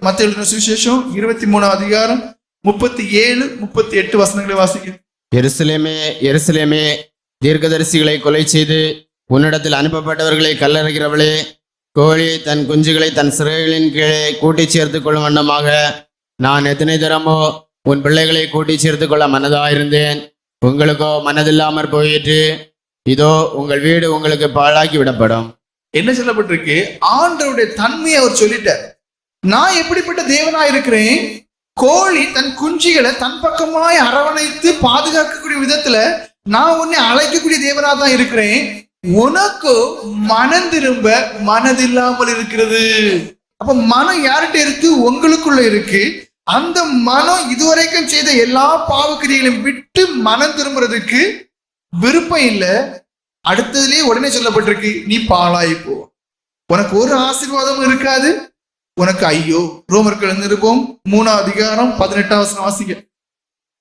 மத்த எழுதின சுவிசேஷம் இருபத்தி மூணாம் அதிகாரம் முப்பத்தி ஏழு முப்பத்தி எட்டு வசனங்களை வாசிக்க எருசலேமே எருசலேமே தீர்க்கதரிசிகளை கொலை செய்து உன்னிடத்தில் அனுப்பப்பட்டவர்களை கல்லறைகிறவளே கோழி தன் குஞ்சுகளை தன் சிறைகளின் கீழே கூட்டிச் சேர்த்துக் கொள்ளும் வண்ணமாக நான் எத்தனை தரமோ உன் பிள்ளைகளை கூட்டிச் சேர்த்துக் கொள்ள மனதாயிருந்தேன். உங்களுக்கோ மனதில்லாமற் போயிற்று. இதோ உங்கள் வீடு உங்களுக்கு பாழாக்கி விடப்படும். என்ன சொல்லப்பட்டிருக்கு? ஆண்டவருடைய தன்மையை அவர் சொல்லிட்டார். நான் எப்படிப்பட்ட தேவனா இருக்கிறேன்? கோழி தன் குஞ்சிகளை தன் பக்கமாய் அரவணைத்து பாதுகாக்கக்கூடிய விதத்துல நான் உன்னை அழைக்கக்கூடிய தேவனா தான் இருக்கிறேன். உனக்கு மனம் திரும்ப மனதில்லாமல் இருக்கிறது. அப்ப மனம் யார்கிட்ட இருக்கு? உங்களுக்குள்ள இருக்கு. அந்த மனம் இதுவரைக்கும் செய்த எல்லா பாவக்கிரியங்களையும் விட்டு மனம் திரும்புறதுக்கு விருப்பம் இல்லை. அடுத்ததுலேயே உடனே சொல்லப்பட்டிருக்கு நீ பாழாய் போ. உனக்கு ஒரு ஆசீர்வாதமும் இருக்காது. உனக்கு ஐயோ ரோமர்கள் நிருபம் மூணாம் அதிகாரம் பதினெட்டாம் வசனம் வாசிங்க.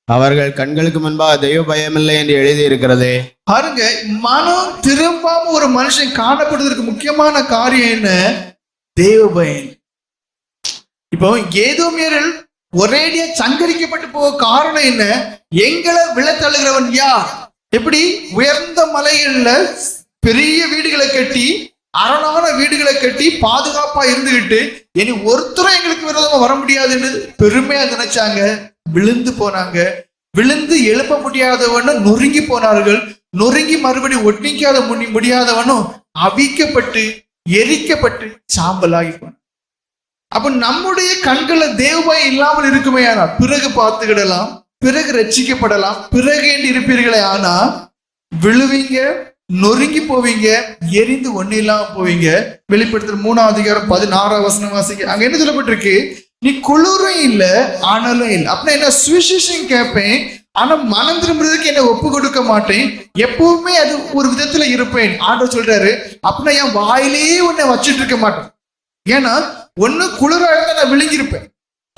அவர்கள் கண்களுக்கு முன்பாக தெய்வ பயமில்லை என்று எழுதியிருக்கிறதே. பாருங்க மனம் திரும்பாம ஒரு மனுஷன் காணப்படுவதற்கு முக்கியமான காரியம் என்ன? தேவ பயன். இப்போ ஏதோமியரில் ஒரேடியா சங்கரிக்கப்பட்டு போக காரணம் என்ன? எங்களை விழத்தள்ளுகிறவன் யார்? எப்படி? உயர்ந்த மலைகள்ல பெரிய வீடுகளை கட்டி அரணான வீடுகளை கட்டி பாதுகாப்பா இருந்துகிட்டு இனி ஒருத்தரும் எங்களுக்கு விரோதமா வர முடியாதுன்னு பெருமையா நினைச்சாங்க. விழுந்து போனாங்க. விழுந்து எழுப்ப முடியாதவனும் நொறுங்கி போனார்கள். நொறுங்கி மறுபடி ஒட்டிக்காத முடி முடியாதவனும் அவிக்கப்பட்டு எரிக்கப்பட்டு சாம்பலாகி போனான். அப்ப நம்முடைய கண்களை தேவபாய் இல்லாமல் இருக்குமே ஆனா பிறகு பார்த்துக்கிடலாம். பிறகு ரட்சிக்கப்படலாம். பிறகு என்று இருப்பீர்களே ஆனா விழுவீங்க நொறுங்கி போவீங்க எரிந்து ஒன்னு இல்லாம போவீங்க. வெளிப்படுத்துற மூணாம் அதிகாரம் பதினாறாம் வசனம் வாசிக்க அங்க என்ன சொல்லப்பட்டிருக்கு? நீ குளிரும் இல்ல ஆனாலும் இல்லை. அப்படின்னா என்ன சுவிசேஷம் கேட்பேன் ஆனா மனம் திரும்புறதுக்கு என்ன ஒப்பு கொடுக்க மாட்டேன். எப்பவுமே அது ஒரு விதத்துல இருப்பேன். ஆண்டவர் சொல்றாரு அப்படின்னா என் வாயிலேயே உன்னை வச்சிட்டு இருக்க மாட்டேன். ஏன்னா ஒன்னு குளிரா இருந்தா நான் விழுங்கியிருப்பேன்.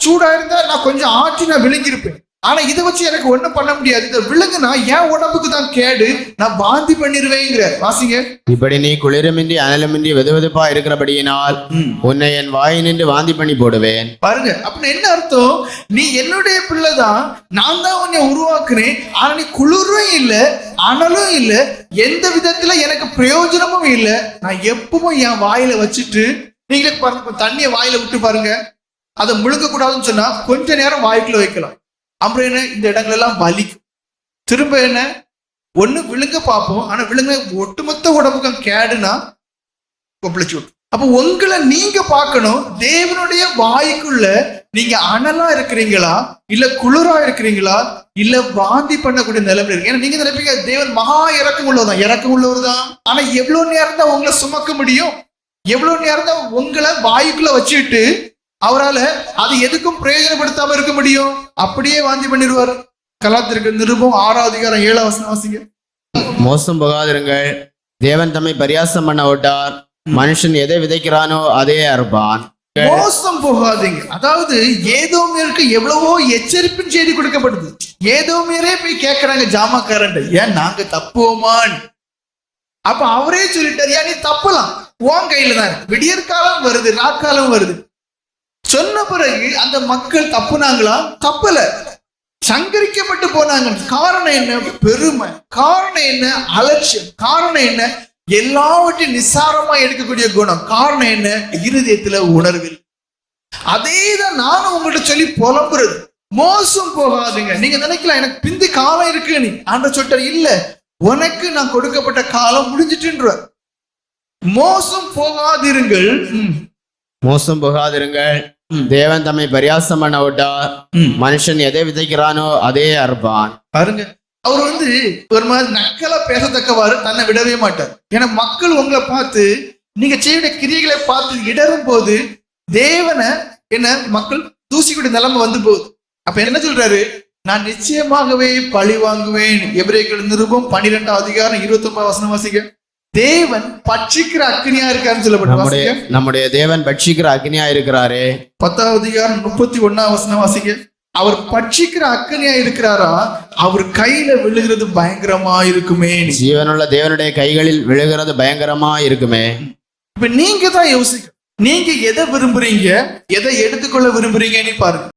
சூடா இருந்தா நான் கொஞ்சம் ஆற்றி நான் விழுங்கியிருப்பேன். ஆனா இதை வச்சு எனக்கு ஒண்ணும் பண்ண முடியாது. இதை விழுங்குனா என் உடம்புக்கு தான் கேடு. நான் வாந்தி பண்ணிருவேங்கிற வாசிங்க. இப்படி நீ குளிருமின்றி அனலுமின்றி வெதுவெதுப்பா இருக்கிறபடியினால் உன்னை என் வாயினின்று வாந்தி பண்ணி போடுவேன். பாருங்க. அப்படின்னு என்ன அர்த்தம்? நீ என்னுடைய பிள்ளைதான். நான் தான் உன்னை உருவாக்குறேன். ஆனா நீ குளிரும் இல்ல அனலும் இல்ல எந்த விதத்துல எனக்கு பிரயோஜனமும் இல்ல. நான் எப்பவும் என் வாயில வச்சுட்டு நீங்களே பாருங்க தண்ணியை வாயில விட்டு பாருங்க. அதை முழுங்க கூடாதுன்னு சொன்னா கொஞ்ச நேரம் வாய்க்குள்ள வைக்கலாம். அப்புறம் என்ன இந்த இடங்கள் எல்லாம் வலிக்கும். திரும்ப என்ன ஒன்று விழுங்க பார்ப்போம். ஆனால் விழுங்க ஒட்டுமொத்த உடம்புக்கும் கேடுனா கொப்பளிச்சு விட்டுரும் அப்போ உங்களை நீங்க பார்க்கணும். தேவனுடைய வாய்க்குள்ள நீங்க அனலா இருக்கிறீங்களா? இல்ல குளிரா இருக்கிறீங்களா? இல்ல வாந்தி பண்ணக்கூடிய நிலைமை இருக்கு ஏன்னா நீங்க நினைப்பீங்க தேவன் மகா இறக்கம் உள்ளவர் இறக்கம் உள்ளவர் தான் ஆனா எவ்வளவு நேரம் தான் உங்களை சுமக்க முடியும்? எவ்வளவு நேரம் தான் உங்களை வாய்க்குள்ளே வச்சுட்டு அவரால அது எதுக்கும் பிரயோஜனப்படுத்தாம இருக்க முடியும்? அப்படியே வாந்தி பண்ணிடுவார். கலாத்திற்கு நிருபம் ஆறாவது அதிகாரம் ஏழாம் வசனம் வாசிங்க. மோசம் போகாதிருங்கள். தேவன் தம்மை பரியாசம் பண்ண விட்டார். மனுஷன் எதை விதைக்கிறானோ அதே அறுப்பான். மோசம் போகாதீங்க. அதாவது ஏதோ மீருக்கு எவ்வளவோ எச்சரிப்பின் செய்தி கொடுக்கப்படுது. ஏதோ மீரே போய் கேட்கறாங்க ஜாமாக்காரன் ஏன் நாங்க தப்புவோமான்? அப்ப அவரே சொல்லிட்டாரு ஏன் நீ தப்பலாம்? உன் கையில தான் இருக்கு. விடியற்காலம் வருது ராக்காலம் வருது. சொன்ன பிறகு அந்த மக்கள் தப்புனாங்களா? தப்பல. சங்கரிக்கப்பட்டு போனாங்க. காரணம் என்ன? பெருமை. காரணம் என்ன? அலட்சியம். காரணம் என்ன? எல்லாவற்றையும் நிசாரமா எடுக்கக்கூடிய குணம். காரணம் என்ன? இருதயத்துல உணர்வில் அதே தான் நானும் உங்கள்கிட்ட சொல்லி புலம்புறது. மோசம் போகாதுங்க. நீங்க நினைக்கலாம் எனக்கு பிந்தி காலம் இருக்கு நீ. ஆண்ட சொல்லிட்டார் இல்ல. உனக்கு நான் கொடுக்கப்பட்ட காலம் முடிஞ்சிட்டுன்ற மோசம் போகாதிருங்கள். ம், மோசம் போகாதிருங்கள். தேவன் தம்மை பரியாசம் பண்ண விட்டார் ம். மனுஷன் எதை விதைக்கிறானோ அதே அறுப்பான். பாருங்க. அவர் வந்து ஒரு மாதிரி நக்கலா பேசத்தக்கவாறு தன்னை விடவே மாட்டார். ஏன்னா மக்கள் உங்களை பார்த்து நீங்க செய்ய கிரியைகளை பார்த்து இடரும் போது தேவனை என்ன மக்கள் தூசிக்கூடிய நிலைமை வந்து போகுது. அப்ப என்ன சொல்றாரு? நான் நிச்சயமாகவே பழி வாங்குவேன். எபிரேக்கள் நிருபம் பன்னிரெண்டாம் அதிகாரம் இருபத்தி ஒன்பது வசனம் வாசிக்க தேவன் பட்சிக்கிற அக்னியா இருக்காருன்னு சொல்லப்பட்டு நம்முடைய தேவன் பட்சிக்கிற அக்னியா இருக்கிறாரே. பத்தாவது அதிகாரம் முப்பத்தி ஒன்னாம் வசனம் வாசிக்க அவர் பட்சிக்கிற அக்கனியா இருக்கிறாரா? அவர் கையில விழுகிறது பயங்கரமா இருக்குமே. ஜீவனுள்ள தேவனுடைய கைகளில் விழுகிறது பயங்கரமா இருக்குமே. இப்ப நீங்க தான் யோசிக்க நீங்க எதை விரும்புறீங்க? எதை எடுத்துக்கொள்ள விரும்புறீங்கன்னு பாருங்க.